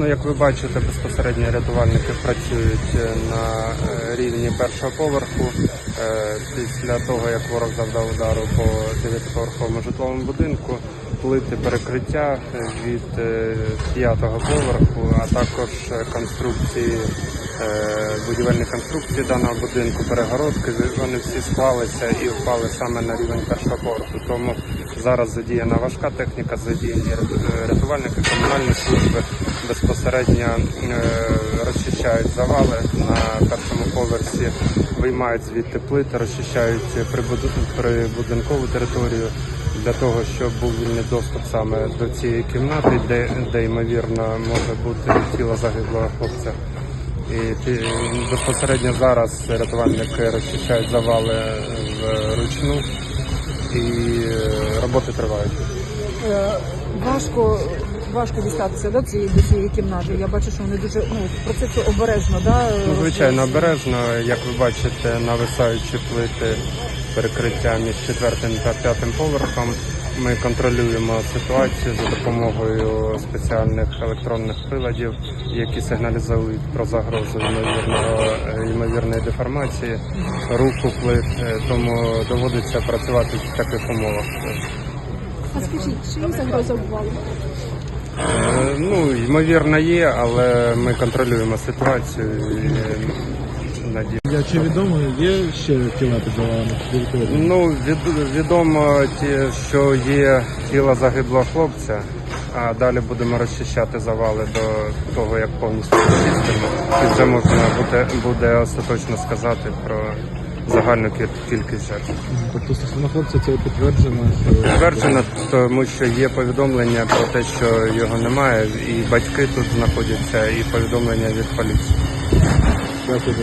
Ну, як ви бачите, безпосередньо рятувальники працюють е, на е, рівні першого поверху. Е, Після того, як ворог завдав удару по дев'ятиповерховому житловому будинку, плити перекриття від е, п'ятого поверху, а також конструкції, будівельні конструкції даного будинку, перегородки, вони всі склалися і впали саме на рівень першого поверху. Тому зараз задіяна важка техніка, задіяні е, рятувальники, комунальні служби безпосередньо е, розчищають завали на першому поверсі, виймають звідти плити, розчищають прибудинкову територію для того, щоб був вільний доступ саме до цієї кімнати, де, де ймовірно може бути тіло загиблого хлопця. І безпосередньо зараз рятувальники розчищають завали вручну і е, роботи тривають. Е, Важко, важко дістатися до цієї, до цієї кімнати. Я бачу, що вони дуже ну, про це все обережно, да? Ну, звичайно, обережно, як ви бачите, нависаючі плити перекриття між четвертим та п'ятим поверхом. Ми контролюємо ситуацію за допомогою спеціальних електронних приладів, які сигналізують про загрозу е, ймовірної деформації руху плит. Е, Тому доводиться працювати в таких умовах. А скажіть, чи є загроза обвалу? Е, Ну, ймовірно, є, але ми контролюємо ситуацію і надію. Я чи відомо, є ще тіла під завалами території? Ну, від, відомо, ті, що є тіло загиблого хлопця, а далі будемо розчищати завали до того, як повністю розчистимо. І вже можна буде, буде остаточно сказати про загальну кількість жертв. Тобто стосовно хлопця це підтверджено, що Підтверджено, тому що є повідомлення про те, що його немає, і батьки тут знаходяться, і повідомлення від поліції. Дякую.